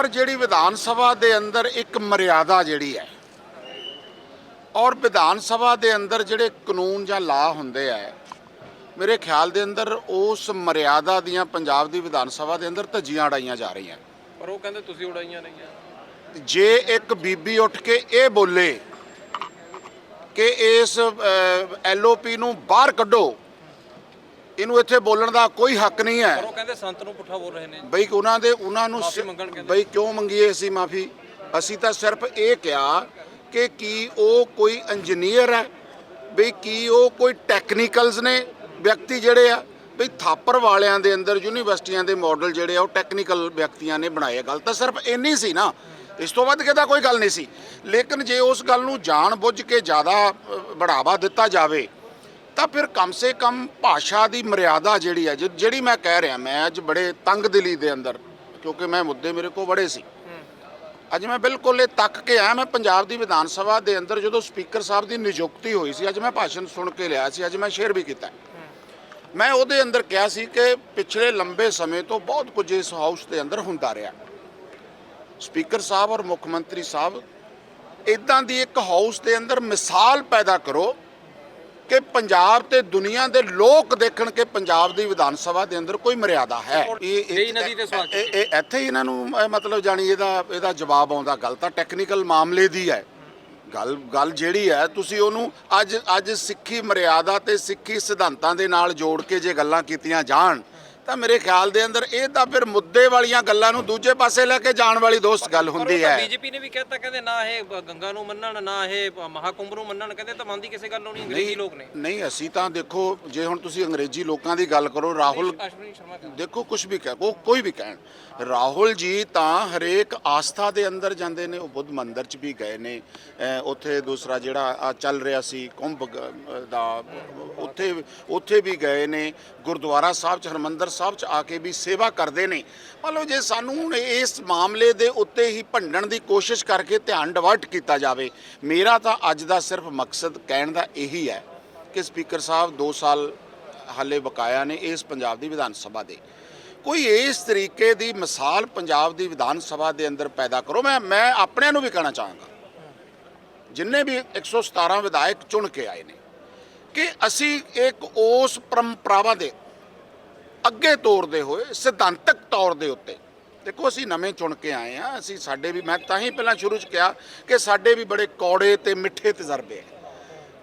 ਪਰ ਜਿਹੜੀ ਵਿਧਾਨ ਸਭਾ ਦੇ ਅੰਦਰ ਇੱਕ ਮਰਿਆਦਾ ਜਿਹੜੀ ਹੈ ਔਰ ਵਿਧਾਨ ਸਭਾ ਦੇ ਅੰਦਰ ਜਿਹੜੇ ਕਾਨੂੰਨ ਜਾਂ ਲਾ ਹੁੰਦੇ ਆ ਮੇਰੇ ਖਿਆਲ ਦੇ ਅੰਦਰ ਉਸ ਮਰਿਆਦਾ ਦੀਆਂ ਪੰਜਾਬ ਦੀ ਵਿਧਾਨ ਸਭਾ ਦੇ ਅੰਦਰ ਧੱਜੀਆਂ ਉਡਾਈਆਂ ਜਾ ਰਹੀਆਂ। ਪਰ ਉਹ ਕਹਿੰਦੇ ਤੁਸੀਂ ਉਡਾਈਆਂ ਨਹੀਂ ਆ। ਜੇ ਇੱਕ ਬੀਬੀ ਉੱਠ ਕੇ ਇਹ ਬੋਲੇ ਕਿ ਇਸ ਐਲਓਪੀ ਨੂੰ ਬਾਹਰ ਕੱਢੋ ਇਹਨੂੰ ਇੱਥੇ ਬੋਲਣ ਦਾ ਕੋਈ ਹੱਕ ਨਹੀਂ ਹੈ। ਪਰ ਉਹ ਕਹਿੰਦੇ ਸੰਤ ਨੂੰ ਪੁੱਠਾ ਬੋਲ ਰਹੇ ਨੇ। ਬਈ ਉਹਨਾਂ ਦੇ ਉਹਨਾਂ ਨੂੰ ਮਾਫ਼ੀ ਸ- ਮੰਗਣ ਕਹਿੰਦੇ। ਬਈ ਕਿਉਂ ਮੰਗੀਏ ਅਸੀਂ ਮਾਫੀ? ਅਸੀਂ ਤਾਂ ਸਿਰਫ ਇਹ ਕਿਹਾ ਕਿ ਕੀ ਉਹ ਕੋਈ ਇੰਜੀਨੀਅਰ ਹੈ ਬਈ ਕੀ ਉਹ ਕੋਈ ਟੈਕਨੀਕਲਸ ਨੇ ਵਿਅਕਤੀ ਜਿਹੜੇ ਆ। ਬਈ ਥਾਪਰ ਵਾਲਿਆਂ ਦੇ ਅੰਦਰ ਯੂਨੀਵਰਸਿਟੀਆਂ ਦੇ ਮਾਡਲ ਜਿਹੜੇ ਆ ਉਹ ਟੈਕਨੀਕਲ ਵਿਅਕਤੀਆਂ ਨੇ ਬਣਾਏ ਆ। ਗੱਲ ਤਾਂ ਸਿਰਫ ਇੰਨੀ ਸੀ ਨਾ। ਇਸ ਤੋਂ ਵੱਧ ਕਿਤਾ ਕੋਈ ਗੱਲ ਨਹੀਂ ਸੀ। ਲੇਕਿਨ ਜੇ ਉਸ ਗੱਲ ਨੂੰ ਜਾਣ ਬੁੱਝ ਕੇ ਜ਼ਿਆਦਾ ਅ, ਬੜਾਵਾ ਦਿੱਤਾ ਜਾਵੇ ਤਾਂ ਫਿਰ ਕਮ ਸੇ ਕਮ ਭਾਸ਼ਾ ਦੀ ਮਰਿਆਦਾ ਜਿਹੜੀ ਹੈ ਜਿਹੜੀ ਮੈਂ ਕਹਿ ਰਿਹਾ, ਮੈਂ ਅੱਜ ਬੜੇ ਤੰਗ ਦਿਲੀ ਦੇ ਅੰਦਰ, ਕਿਉਂਕਿ ਮੈਂ ਮੁੱਦੇ ਮੇਰੇ ਕੋਲ ਬੜੇ ਸੀ। ਅੱਜ ਮੈਂ ਬਿਲਕੁਲ ਇਹ ਤੱਕ ਕੇ ਆਇਆ, ਮੈਂ ਪੰਜਾਬ ਦੀ ਵਿਧਾਨ ਸਭਾ ਦੇ ਅੰਦਰ ਜਦੋਂ ਸਪੀਕਰ ਸਾਹਿਬ ਦੀ ਨਿਯੁਕਤੀ ਹੋਈ ਸੀ, ਅੱਜ ਮੈਂ ਭਾਸ਼ਣ ਸੁਣ ਕੇ ਲਿਆ ਸੀ, ਅੱਜ ਮੈਂ ਸ਼ੇਅਰ ਵੀ ਕੀਤਾ। ਮੈਂ ਉਹਦੇ ਅੰਦਰ ਕਿਹਾ ਸੀ ਕਿ ਪਿਛਲੇ ਲੰਬੇ ਸਮੇਂ ਤੋਂ ਬਹੁਤ ਕੁਝ ਇਸ ਹਾਊਸ ਦੇ ਅੰਦਰ ਹੁੰਦਾ ਰਿਹਾ। ਸਪੀਕਰ ਸਾਹਿਬ ਔਰ ਮੁੱਖ ਮੰਤਰੀ ਸਾਹਿਬ ਇਦਾਂ ਦੀ ਇੱਕ ਹਾਊਸ ਦੇ ਅੰਦਰ ਮਿਸਾਲ ਪੈਦਾ ਕਰੋ ਕਿ ਪੰਜਾਬ ਤੇ ਦੁਨੀਆ ਦੇ ਲੋਕ ਦੇਖਣ ਕਿ ਪੰਜਾਬ ਦੀ ਵਿਧਾਨ ਸਭਾ ਦੇ ਅੰਦਰ ਕੋਈ ਮਰਿਆਦਾ ਹੈ। ਇਹ ਇਹ ਇੱਥੇ ਹੀ ਇਹਨਾਂ ਨੂੰ ਮਤਲਬ ਜਾਣੀ ਇਹਦਾ ਇਹਦਾ ਜਵਾਬ ਆਉਂਦਾ। ਗੱਲ ਤਾਂ ਟੈਕਨੀਕਲ ਮਾਮਲੇ ਦੀ ਹੈ। ਗੱਲ ਗੱਲ ਜਿਹੜੀ ਹੈ ਤੁਸੀਂ ਉਹਨੂੰ ਅੱਜ ਅੱਜ ਸਿੱਖੀ ਮਰਿਆਦਾ ਤੇ ਸਿੱਖੀ ਸਿਧਾਂਤਾਂ ਦੇ ਨਾਲ ਜੋੜ ਕੇ ਜੇ ਗੱਲਾਂ ਕੀਤੀਆਂ ਜਾਣ ਤਾਂ ਮੇਰੇ ਖਿਆਲ ਦੇ ਅੰਦਰ ਇਹ ਤਾਂ ਫਿਰ ਮੁੱਦੇ ਵਾਲੀਆਂ ਗੱਲਾਂ ਨੂੰ ਦੂਜੇ ਪਾਸੇ ਲੈ ਕੇ ਜਾਣ ਵਾਲੀ ਦੋਸਤ ਗੱਲ ਹੁੰਦੀ ਹੈ। ਬੀਜੇਪੀ ਨੇ ਵੀ ਕਹਿਤਾ ਕਹਿੰਦੇ ਨਾ ਇਹ ਗੰਗਾ ਨੂੰ ਮੰਨਣ ਨਾ ਇਹ ਮਹਾਕੁੰਭ ਨੂੰ ਮੰਨਣ ਕਹਿੰਦੇ ਤਾਂ ਮੰਨਦੀ ਕਿਸੇ ਗੱਲ ਨੂੰ ਨਹੀਂ ਅੰਗਰੇਜ਼ੀ ਲੋਕ ਨੇ। ਨਹੀਂ ਅਸੀਂ ਤਾਂ ਦੇਖੋ ਜੇ ਹੁਣ ਤੁਸੀਂ ਅੰਗਰੇਜ਼ੀ ਲੋਕਾਂ ਦੀ ਗੱਲ ਕਰੋ ਰਾਹੁਲ ਦੇਖੋ ਕੁਝ ਵੀ ਕਹਿ ਕੋ ਕੋਈ ਵੀ ਕਹਿਣ। ਰਾਹੁਲ ਜੀ ਤਾਂ ਹਰੇਕ ਆਸਥਾ ਦੇ ਅੰਦਰ ਜਾਂਦੇ ਨੇ ਉਹ ਬੁੱਧ ਮੰਦਿਰ ਚ ਵੀ ਗਏ ਨੇ ਉੱਥੇ ਦੂਸਰਾ ਜਿਹੜਾ ਚੱਲ ਰਿਹਾ ਸੀ ਕੁੰਭ ਦਾ ਉੱਥੇ ਉੱਥੇ ਵੀ ਗਏ ਨੇ ਗੁਰਦੁਆਰਾ ਸਾਹਿਬ ਚ ਹਰਮੰਦਰ ਸਾਹਿਬ ਚ ਆ ਕੇ ਵੀ ਸੇਵਾ ਕਰਦੇ ਨੇ। ਮਤਲਬ ਜੇ ਸਾਨੂੰ ਹੁਣ ਇਸ ਮਾਮਲੇ ਦੇ ਉੱਤੇ ਹੀ ਭੰਡਣ ਦੀ ਕੋਸ਼ਿਸ਼ ਕਰਕੇ ਧਿਆਨ ਡਿਵਰਟ ਕੀਤਾ ਜਾਵੇ, ਮੇਰਾ ਤਾਂ ਅੱਜ ਦਾ ਸਿਰਫ ਮਕਸਦ ਕਹਿਣ ਦਾ ਇਹੀ ਹੈ ਕਿ ਸਪੀਕਰ ਸਾਹਿਬ 2 ਸਾਲ ਹਾਲੇ ਬਕਾਇਆ ਨੇ ਇਸ ਪੰਜਾਬ ਦੀ ਵਿਧਾਨ ਸਭਾ ਦੇ। ਕੋਈ ਇਸ ਤਰੀਕੇ ਦੀ ਮਿਸਾਲ ਪੰਜਾਬ ਦੀ ਵਿਧਾਨ ਸਭਾ ਦੇ ਅੰਦਰ ਪੈਦਾ ਕਰੋ, ਮੈਂ ਮੈਂ ਆਪਣਿਆਂ ਨੂੰ ਵੀ ਕਹਿਣਾ ਚਾਹਾਂਗਾ। ਜਿੰਨੇ ਵੀ 117 ਵਿਧਾਇਕ ਚੁਣ ਕੇ ਆਏ ਨੇ ਕਿ ਅਸੀਂ ਇੱਕ ਉਸ ਪਰੰਪਰਾਵਾਂ ਦੇ ਅੱਗੇ ਤੋਰਦੇ ਹੋਏ, ਸਿਧਾਂਤਕ ਤੌਰ ਦੇ ਉੱਤੇ। ਦੇਖੋ, ਅਸੀਂ ਨਵੇਂ ਚੁਣ ਕੇ ਆਏ ਆ ਅਸੀਂ ਸਾਡੇ ਵੀ, ਮੈਂ ਤਾਂ ਹੀ ਪਹਿਲਾਂ ਸ਼ੁਰੂ ਚ ਕਿਹਾ ਕਿ ਸਾਡੇ ਵੀ ਬੜੇ ਕੌੜੇ ਤੇ ਮਿੱਠੇ ਤਜਰਬੇ ਹੈ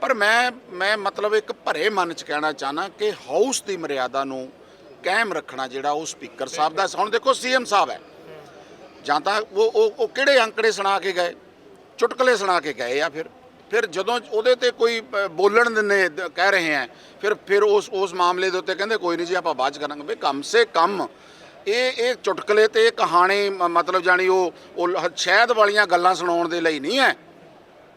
ਪਰ ਮੈਂ ਮੈਂ ਮਤਲਬ ਇੱਕ ਭਰੇ ਮਨ ਚ ਕਹਿਣਾ ਚਾਹਨਾ ਕਿ ਹਾਊਸ ਦੀ ਮਰਿਆਦਾ ਨੂੰ ਕਾਇਮ ਰੱਖਣਾ ਜਿਹੜਾ ਉਹ ਸਪੀਕਰ ਸਾਹਿਬ ਦਾ, ਹੁਣ ਦੇਖੋ, ਸੀਐਮ ਸਾਹਿਬ ਹੈ। ਜਾਂ ਤਾਂ ਉਹ ਉਹ ਕਿਹੜੇ ਅੰਕੜੇ ਸੁਣਾ ਕੇ ਗਏ? ਚੁਟਕਲੇ ਸੁਣਾ ਕੇ ਗਏ ਆ ਫਿਰ। ਫਿਰ ਜਦੋਂ ਉਹਦੇ ਤੇ ਕੋਈ ਬੋਲਣ ਦਿੰਦੇ ਕਹਿ ਰਹੇ ਆ ਫਿਰ ਫਿਰ ਉਸ ਉਸ ਮਾਮਲੇ ਦੇ ਉੱਤੇ ਕਹਿੰਦੇ ਕੋਈ ਨਹੀਂ ਜੀ, ਆਪਾਂ ਬਾਅਦ ਚ ਕਰਾਂਗੇ। ਵੀ ਕਮ ਸੇ ਕਮ ਇਹ ਇਹ ਚੁਟਕਲੇ ਤੇ ਇਹ ਕਹਾਣੀ, ਮ- ਮਤਲਬ ਜਾਣੀ ਉਹ ਸ਼ਹਿਦ ਵਾਲੀਆਂ ਗੱਲਾਂ ਸੁਣਾਉਣ ਦੇ ਲਈ ਨਹੀਂ ਹੈ।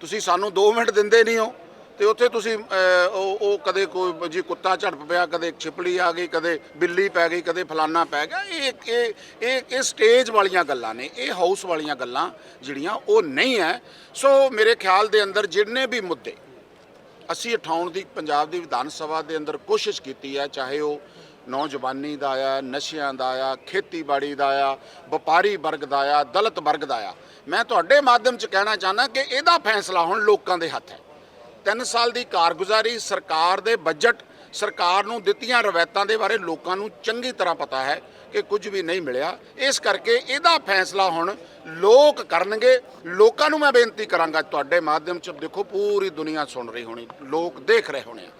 ਤੁਸੀਂ ਸਾਨੂੰ 2 ਮਿੰਟ ਦਿੰਦੇ ਨਹੀਂ ਹੋ। ਤੇ ਉੱਥੇ ਤੁਸੀਂ ਉਹ ਉਹ ਕਦੇ ਕੋਈ ਜੀ ਕੁੱਤਾ ਝੜਪ ਪਿਆ, ਕਦੇ ਛਿਪਲੀ ਆ ਗਈ, ਕਦੇ ਬਿੱਲੀ ਪੈ ਗਈ, ਕਦੇ ਫਲਾਨਾ ਪੈ ਗਿਆ, ਇਹ ਇਹ ਇਹ ਇਹ ਸਟੇਜ ਵਾਲੀਆਂ ਗੱਲਾਂ ਨੇ, ਇਹ ਹਾਊਸ ਵਾਲੀਆਂ ਗੱਲਾਂ ਜਿਹੜੀਆਂ ਉਹ ਨਹੀਂ ਹੈ। ਸੋ ਮੇਰੇ ਖਿਆਲ ਦੇ ਅੰਦਰ ਜਿੰਨੇ ਵੀ ਮੁੱਦੇ ਅਸੀਂ ਉਠਾਉਣ ਦੀ, ਪੰਜਾਬ ਦੀ ਵਿਧਾਨ ਸਭਾ ਦੇ ਅੰਦਰ ਕੋਸ਼ਿਸ਼ ਕੀਤੀ ਹੈ, ਚਾਹੇ ਉਹ ਨੌਜਵਾਨੀ ਦਾ ਆ ਨਸ਼ਿਆਂ ਦਾ ਆ ਖੇਤੀਬਾੜੀ ਦਾ ਆ ਵਪਾਰੀ ਵਰਗ ਦਾ ਆ ਦਲਿਤ ਵਰਗ ਦਾ ਆ ਮੈਂ ਤੁਹਾਡੇ ਮਾਧਿਅਮ ਚ ਕਹਿਣਾ ਚਾਹਨਾ ਕਿ ਇਹਦਾ ਫੈਸਲਾ ਹੁਣ ਲੋਕਾਂ ਦੇ ਹੱਥ ਹੈ। 3 ਸਾਲ ਦੀ ਕਾਰਗੁਜ਼ਾਰੀ ਸਰਕਾਰ ਦੇ ਬਜਟ ਸਰਕਾਰ ਨੂੰ ਦਿੱਤੀਆਂ ਰਵਾਇਤਾਂ ਦੇ ਬਾਰੇ ਲੋਕਾਂ ਨੂੰ ਚੰਗੀ ਤਰ੍ਹਾਂ ਪਤਾ ਹੈ ਕਿ ਕੁਝ ਵੀ ਨਹੀਂ ਮਿਲਿਆ। ਇਸ ਕਰਕੇ ਇਹਦਾ ਫੈਸਲਾ ਹੁਣ ਲੋਕ ਕਰਨਗੇ। ਲੋਕਾਂ ਨੂੰ ਮੈਂ ਬੇਨਤੀ ਕਰਾਂਗਾ ਤੁਹਾਡੇ ਮਾਧਿਅਮ ਚ, ਦੇਖੋ ਪੂਰੀ ਦੁਨੀਆ ਸੁਣ ਰਹੀ ਹੋਣੀ, ਲੋਕ ਦੇਖ ਰਹੇ ਹੋਣੇ ਆ।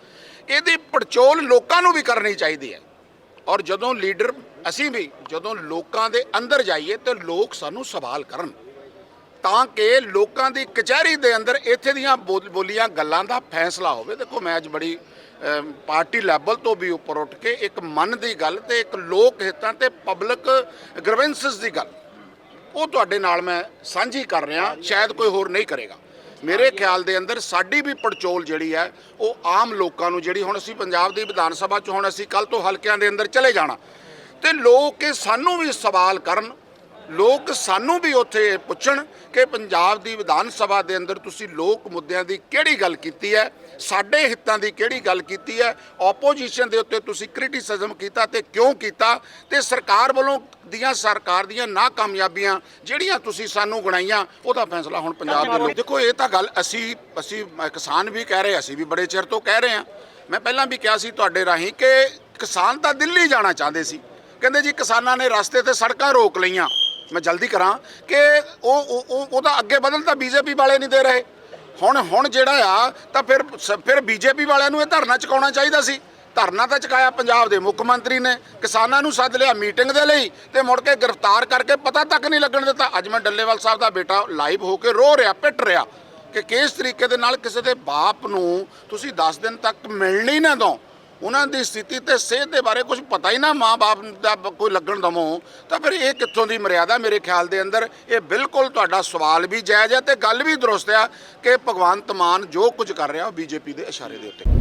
ਇਹਦੀ ਪੜਚੋਲ ਲੋਕਾਂ ਨੂੰ ਵੀ ਕਰਨੀ ਚਾਹੀਦੀ ਹੈ। ਔਰ ਜਦੋਂ ਲੀਡਰ, ਅਸੀਂ ਵੀ ਜਦੋਂ ਲੋਕਾਂ ਦੇ ਅੰਦਰ ਜਾਈਏ ਤੇ ਲੋਕ ਸਾਨੂੰ ਸਵਾਲ ਕਰਨ। ਤਾਂ ਕਿ ਲੋਕਾਂ ਦੀ ਕਚਹਿਰੀ ਦੇ ਅੰਦਰ ਇੱਥੇ ਦੀਆਂ ਬੋਲ- ਬੋਲੀਆਂ ਗੱਲਾਂ ਦਾ ਫੈਸਲਾ ਹੋਵੇ। ਦੇਖੋ, ਮੈਂ ਅੱਜ ਬੜੀ ਪਾਰਟੀ ਲੈਵਲ ਤੋਂ ਵੀ ਉੱਪਰ ਉੱਠ ਕੇ ਇੱਕ ਮਨ ਦੀ ਗੱਲ ਤੇ ਇੱਕ ਲੋਕ ਹਿੱਤਾਂ ਤੇ ਪਬਲਿਕ ਗ੍ਰਵੈਂਸਸ ਦੀ ਗੱਲ, ਉਹ ਤੁਹਾਡੇ ਨਾਲ ਮੈਂ ਸਾਂਝੀ ਕਰ ਰਿਹਾ। ਸ਼ਾਇਦ ਕੋਈ ਹੋਰ ਨਹੀਂ ਕਰੇਗਾ। ਮੇਰੇ ਖਿਆਲ ਦੇ ਅੰਦਰ ਸਾਡੀ ਵੀ ਪੜਚੋਲ ਜਿਹੜੀ ਹੈ, ਉਹ ਆਮ ਲੋਕਾਂ ਨੂੰ ਜਿਹੜੀ ਹੁਣ ਅਸੀਂ ਪੰਜਾਬ ਦੀ ਵਿਧਾਨ ਸਭਾ 'ਚ ਹੁਣ ਅਸੀਂ ਕੱਲ ਤੋਂ ਹਲਕਿਆਂ ਦੇ ਅੰਦਰ ਚਲੇ ਜਾਣਾ। ਤੇ ਲੋਕ ਇਹ ਸਾਨੂੰ ਵੀ ਸਵਾਲ ਕਰਨ ਲੋਕ ਸਾਨੂੰ ਵੀ ਉੱਥੇ ਪੁੱਛਣ ਕਿ ਪੰਜਾਬ ਦੀ ਵਿਧਾਨ ਸਭਾ ਦੇ ਅੰਦਰ ਤੁਸੀਂ ਲੋਕ ਮੁੱਦਿਆਂ ਦੀ ਕਿਹੜੀ ਗੱਲ ਕੀਤੀ ਹੈ? ਸਾਡੇ ਹਿੱਤਾਂ ਦੀ ਕਿਹੜੀ ਗੱਲ ਕੀਤੀ ਹੈ? ਆਪੋਜੀਸ਼ਨ ਦੇ ਉੱਤੇ ਤੁਸੀਂ ਕ੍ਰਿਟਿਸਿਜ਼ਮ ਕੀਤਾ ਤੇ ਕਿਉਂ ਕੀਤਾ? ਤੇ ਸਰਕਾਰ ਵੱਲੋਂ ਦੀਆਂ ਸਰਕਾਰ ਦੀਆਂ ਨਾਕਾਮਯਾਬੀਆਂ ਜਿਹੜੀਆਂ ਤੁਸੀਂ ਸਾਨੂੰ ਗਣਾਈਆਂ, ਉਹਦਾ ਫੈਸਲਾ ਹੁਣ ਪੰਜਾਬ ਦੇ ਲੋਕ ਦੇਖੋ, ਇਹ ਤਾਂ ਗੱਲ ਅਸੀਂ ਅਸੀਂ ਕਿਸਾਨ ਵੀ ਕਹਿ ਰਹੇ ਅਸੀਂ ਵੀ ਬੜੇ ਚਿਰ ਤੋਂ ਕਹਿ ਰਹੇ ਹਾਂ। ਮੈਂ ਪਹਿਲਾਂ ਵੀ ਕਿਹਾ ਸੀ ਤੁਹਾਡੇ ਰਾਹੀਂ ਕਿ ਕਿਸਾਨ ਤਾਂ ਦਿੱਲੀ ਜਾਣਾ ਚਾਹੁੰਦੇ ਸੀ। ਕਹਿੰਦੇ ਜੀ ਕਿਸਾਨਾਂ ਨੇ ਰਸਤੇ ਤੇ ਸੜਕਾਂ ਰੋਕ ਲਈਆਂ। ਮੈਂ ਜਲਦੀ ਕਰਾਂ ਕਿ ਉਹ ਉਹ- ਉਹਦਾ ਅੱਗੇ ਵਧਣ ਤਾਂ ਬੀਜੇਪੀ ਵਾਲੇ ਨਹੀਂ ਦੇ ਰਹੇ। ਹੁਣ ਹੁਣ ਜਿਹੜਾ ਆ, ਤਾਂ ਫਿਰ ਸ- ਫਿਰ ਬੀਜੇਪੀ ਵਾਲਿਆਂ ਨੂੰ ਇਹ ਧਰਨਾ ਚੁਕਾਉਣਾ ਚਾਹੀਦਾ ਸੀ। ਧਰਨਾ ਤਾਂ ਚੁਕਾਇਆ ਪੰਜਾਬ ਦੇ ਮੁੱਖ ਮੰਤਰੀ ਨੇ। ਕਿਸਾਨਾਂ ਨੂੰ ਸੱਦ ਲਿਆ ਮੀਟਿੰਗ ਦੇ ਲਈ ਤੇ ਮੁੜ ਕੇ ਗ੍ਰਿਫਤਾਰ ਕਰਕੇ ਪਤਾ ਤੱਕ ਨਹੀਂ ਲੱਗਣ ਦਿੱਤਾ। ਅੱਜ ਮੈਂ ਡੱਲੇਵਾਲ ਸਾਹਿਬ ਦਾ ਬੇਟਾ ਲਾਈਵ ਹੋ ਕੇ ਰੋ ਰਿਹਾ, ਪਿੱਟ ਰਿਹਾ ਕਿ ਕਿਸ ਤਰੀਕੇ ਦੇ ਨਾਲ ਕਿਸੇ ਦੇ ਬਾਪ ਨੂੰ ਤੁਸੀਂ 10 ਦਿਨ ਤੱਕ ਮਿਲਣੀ ਨਾ ਦੋ ਉਹਨਾਂ ਦੀ ਸਥਿਤੀ ਤੇ ਸਿਹਤ ਦੇ ਬਾਰੇ ਕੁਝ ਪਤਾ ਹੀ ਨਾ ਮਾਂ-ਬਾਪ ਦਾ ਕੋਈ ਲੱਗਣ ਦਮੋ ਤਾਂ ਫਿਰ ਇਹ ਕਿੱਥੋਂ ਦੀ ਮਰਿਆਦਾ ਮੇਰੇ ਖਿਆਲ ਦੇ ਅੰਦਰ? ਇਹ ਬਿਲਕੁਲ ਤੁਹਾਡਾ ਸਵਾਲ ਵੀ ਜਾਇਜ਼ ਹੈ ਤੇ ਗੱਲ ਵੀ ਦਰੁਸਤ ਆ ਕਿ ਭਗਵੰਤ ਮਾਨ ਜੋ ਕੁਝ ਕਰ ਰਿਹਾ ਉਹ ਬੀਜੇਪੀ ਦੇ ਇਸ਼ਾਰੇ ਦੇ ਉੱਤੇ।